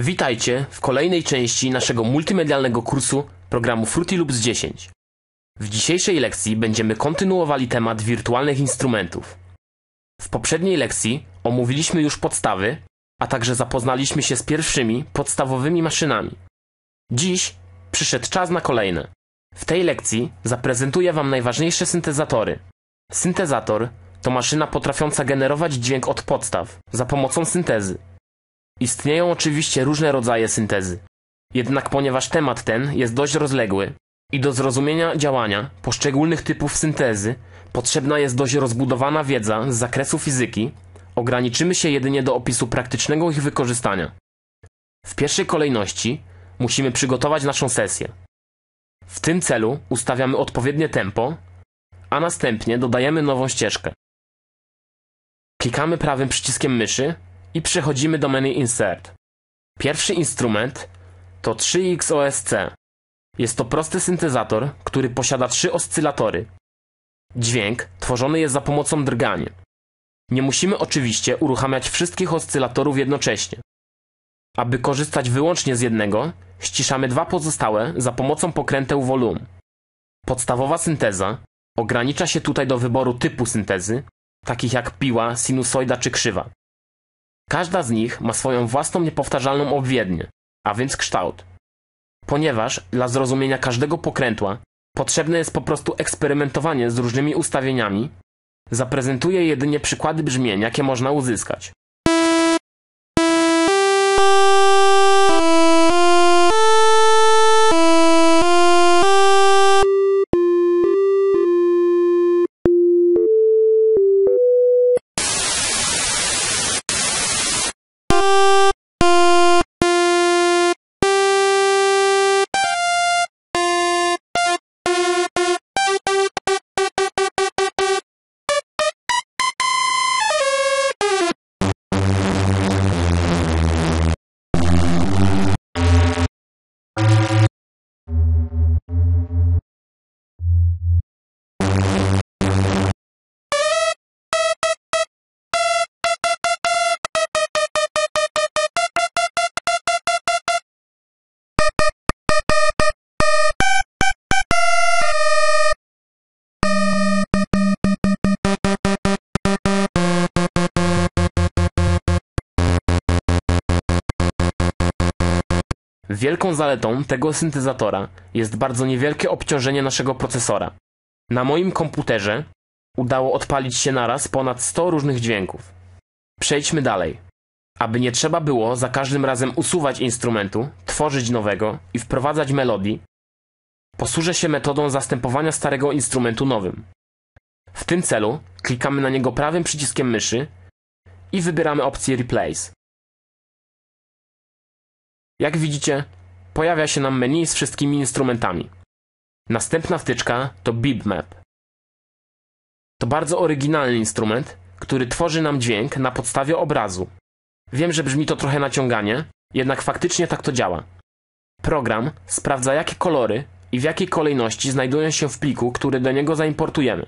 Witajcie w kolejnej części naszego multimedialnego kursu programu Fruity Loops 10. W dzisiejszej lekcji będziemy kontynuowali temat wirtualnych instrumentów. W poprzedniej lekcji omówiliśmy już podstawy, a także zapoznaliśmy się z pierwszymi podstawowymi maszynami. Dziś przyszedł czas na kolejne. W tej lekcji zaprezentuję Wam najważniejsze syntezatory. Syntezator to maszyna potrafiąca generować dźwięk od podstaw za pomocą syntezy. Istnieją oczywiście różne rodzaje syntezy. Jednak ponieważ temat ten jest dość rozległy i do zrozumienia działania poszczególnych typów syntezy potrzebna jest dość rozbudowana wiedza z zakresu fizyki, ograniczymy się jedynie do opisu praktycznego ich wykorzystania. W pierwszej kolejności musimy przygotować naszą sesję. W tym celu ustawiamy odpowiednie tempo, a następnie dodajemy nową ścieżkę. Klikamy prawym przyciskiem myszy i przechodzimy do menu Insert. Pierwszy instrument to 3XOSC. Jest to prosty syntezator, który posiada trzy oscylatory. Dźwięk tworzony jest za pomocą drgania. Nie musimy oczywiście uruchamiać wszystkich oscylatorów jednocześnie. Aby korzystać wyłącznie z jednego, ściszamy dwa pozostałe za pomocą pokręteł volum. Podstawowa synteza ogranicza się tutaj do wyboru typu syntezy, takich jak piła, sinusoida czy krzywa. Każda z nich ma swoją własną niepowtarzalną obwiednię, a więc kształt. Ponieważ dla zrozumienia każdego pokrętła potrzebne jest po prostu eksperymentowanie z różnymi ustawieniami, zaprezentuję jedynie przykłady brzmień, jakie można uzyskać. Wielką zaletą tego syntezatora jest bardzo niewielkie obciążenie naszego procesora. Na moim komputerze udało odpalić się naraz ponad 100 różnych dźwięków. Przejdźmy dalej. Aby nie trzeba było za każdym razem usuwać instrumentu, tworzyć nowego i wprowadzać melodii, posłużę się metodą zastępowania starego instrumentu nowym. W tym celu klikamy na niego prawym przyciskiem myszy i wybieramy opcję Replace. Jak widzicie, pojawia się nam menu z wszystkimi instrumentami. Następna wtyczka to Bitmap. To bardzo oryginalny instrument, który tworzy nam dźwięk na podstawie obrazu. Wiem, że brzmi to trochę naciąganie, jednak faktycznie tak to działa. Program sprawdza jakie kolory i w jakiej kolejności znajdują się w pliku, który do niego zaimportujemy.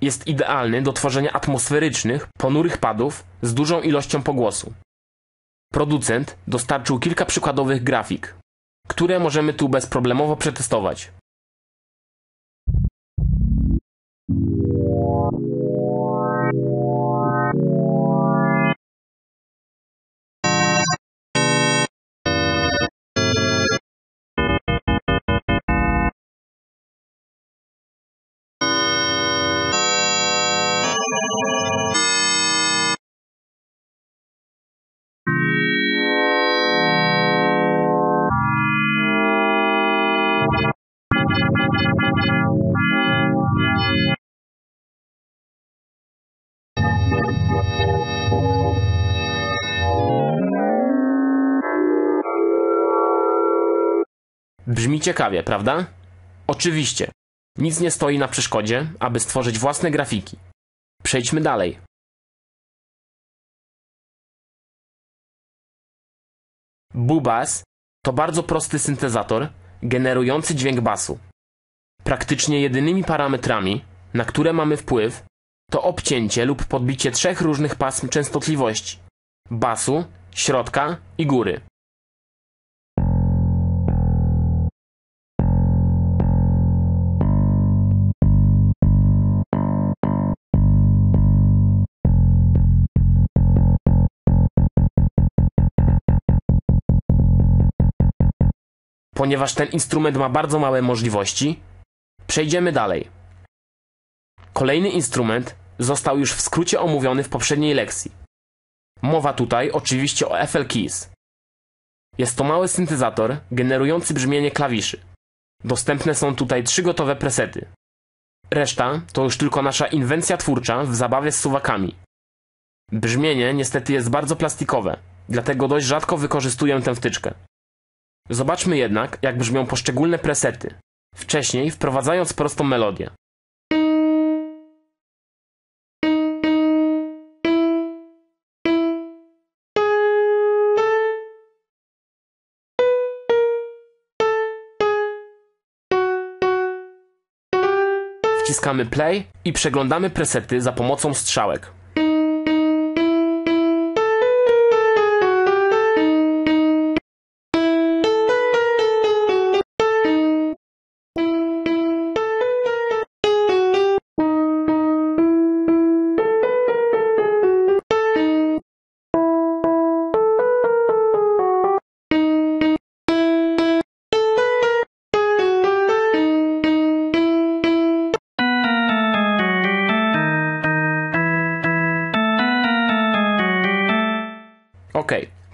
Jest idealny do tworzenia atmosferycznych, ponurych padów z dużą ilością pogłosu. Producent dostarczył kilka przykładowych grafik, które możemy tu bezproblemowo przetestować. Brzmi ciekawie, prawda? Oczywiście. Nic nie stoi na przeszkodzie, aby stworzyć własne grafiki. Przejdźmy dalej. Bubas to bardzo prosty syntezator generujący dźwięk basu. Praktycznie jedynymi parametrami, na które mamy wpływ, to obcięcie lub podbicie trzech różnych pasm częstotliwości basu, środka i góry. Ponieważ ten instrument ma bardzo małe możliwości, przejdziemy dalej. Kolejny instrument został już w skrócie omówiony w poprzedniej lekcji. Mowa tutaj oczywiście o FL Keys. Jest to mały syntezator generujący brzmienie klawiszy. Dostępne są tutaj trzy gotowe presety. Reszta to już tylko nasza inwencja twórcza w zabawie z suwakami. Brzmienie niestety jest bardzo plastikowe, dlatego dość rzadko wykorzystuję tę wtyczkę. Zobaczmy jednak, jak brzmią poszczególne presety, wcześniej wprowadzając prostą melodię. Wciskamy play i przeglądamy presety za pomocą strzałek.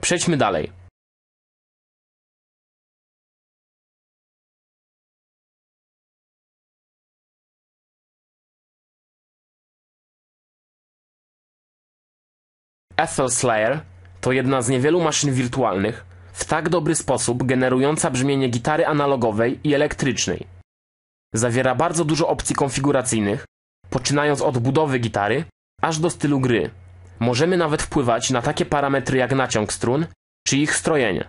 Przejdźmy dalej. Ethel Slayer to jedna z niewielu maszyn wirtualnych w tak dobry sposób generująca brzmienie gitary analogowej i elektrycznej. Zawiera bardzo dużo opcji konfiguracyjnych, poczynając od budowy gitary aż do stylu gry. Możemy nawet wpływać na takie parametry jak naciąg strun czy ich strojenie.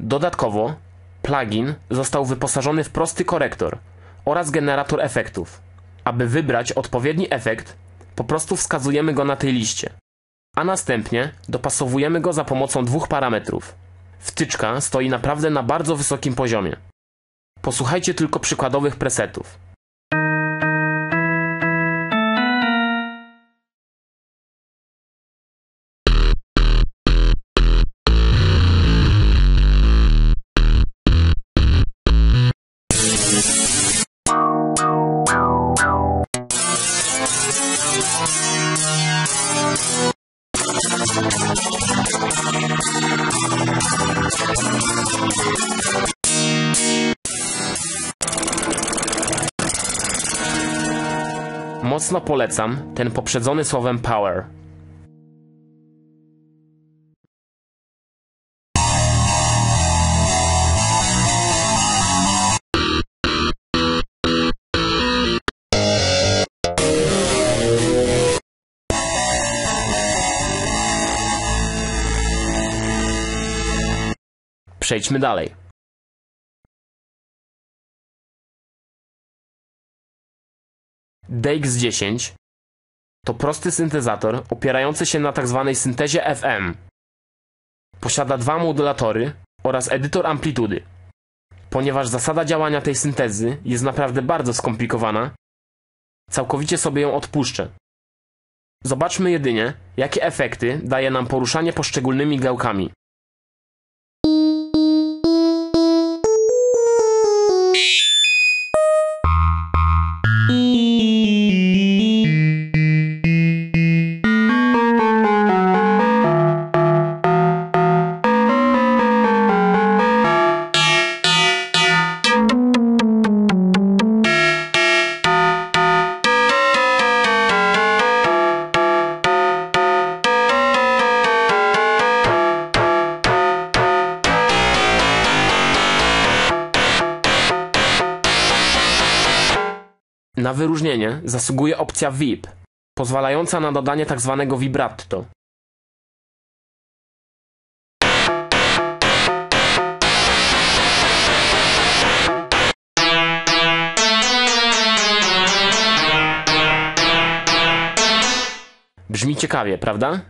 Dodatkowo, plugin został wyposażony w prosty korektor oraz generator efektów. Aby wybrać odpowiedni efekt, po prostu wskazujemy go na tej liście, a następnie dopasowujemy go za pomocą dwóch parametrów. Wtyczka stoi naprawdę na bardzo wysokim poziomie. Posłuchajcie tylko przykładowych presetów. Mocno polecam ten poprzedzony słowem power. Przejdźmy dalej. DX10 to prosty syntezator opierający się na tzw. syntezie FM. Posiada dwa modulatory oraz edytor amplitudy. Ponieważ zasada działania tej syntezy jest naprawdę bardzo skomplikowana, całkowicie sobie ją odpuszczę. Zobaczmy jedynie, jakie efekty daje nam poruszanie poszczególnymi gałkami. Na wyróżnienie zasługuje opcja VIP, pozwalająca na dodanie tzw. vibrato. Brzmi ciekawie, prawda?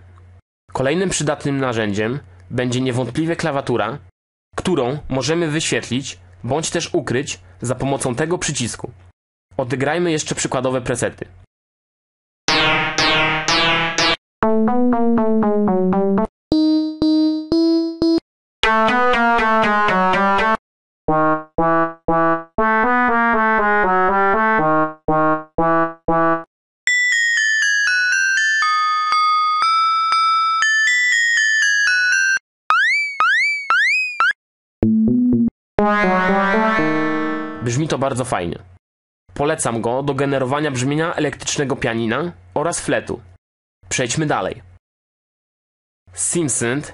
Kolejnym przydatnym narzędziem będzie niewątpliwie klawiatura, którą możemy wyświetlić bądź też ukryć za pomocą tego przycisku. Odegrajmy jeszcze przykładowe presety. Brzmi to bardzo fajnie. Polecam go do generowania brzmienia elektrycznego pianina oraz fletu. Przejdźmy dalej. SimSynth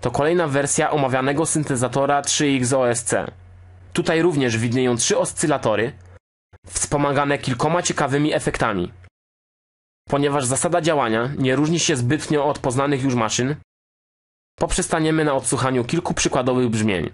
to kolejna wersja omawianego syntezatora 3X OSC. Tutaj również widnieją trzy oscylatory, wspomagane kilkoma ciekawymi efektami. Ponieważ zasada działania nie różni się zbytnio od poznanych już maszyn, poprzestaniemy na odsłuchaniu kilku przykładowych brzmień.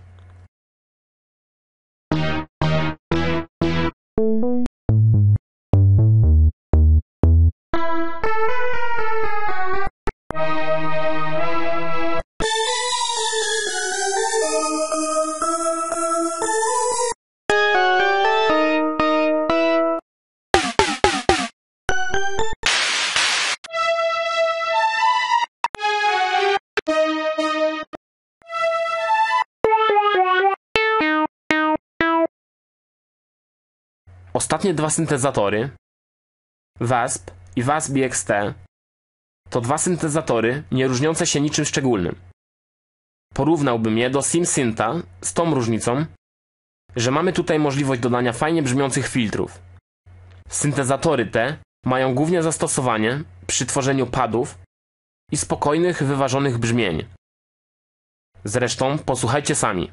Ostatnie dwa syntezatory, WASP i WASP-BXT, to dwa syntezatory nie różniące się niczym szczególnym. Porównałbym je do SimSynta z tą różnicą, że mamy tutaj możliwość dodania fajnie brzmiących filtrów. Syntezatory te mają głównie zastosowanie przy tworzeniu padów i spokojnych, wyważonych brzmień. Zresztą posłuchajcie sami.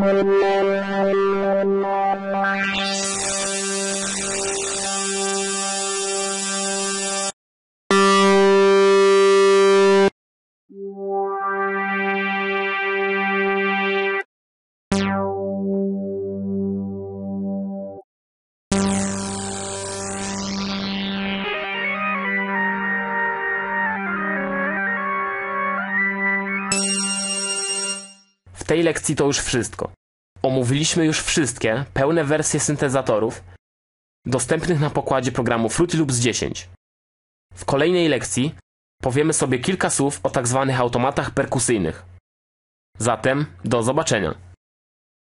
mình tej lekcji to już wszystko. Omówiliśmy już wszystkie pełne wersje syntezatorów dostępnych na pokładzie programu Fruity Loops 10. W kolejnej lekcji powiemy sobie kilka słów o tak zwanych automatach perkusyjnych. Zatem do zobaczenia.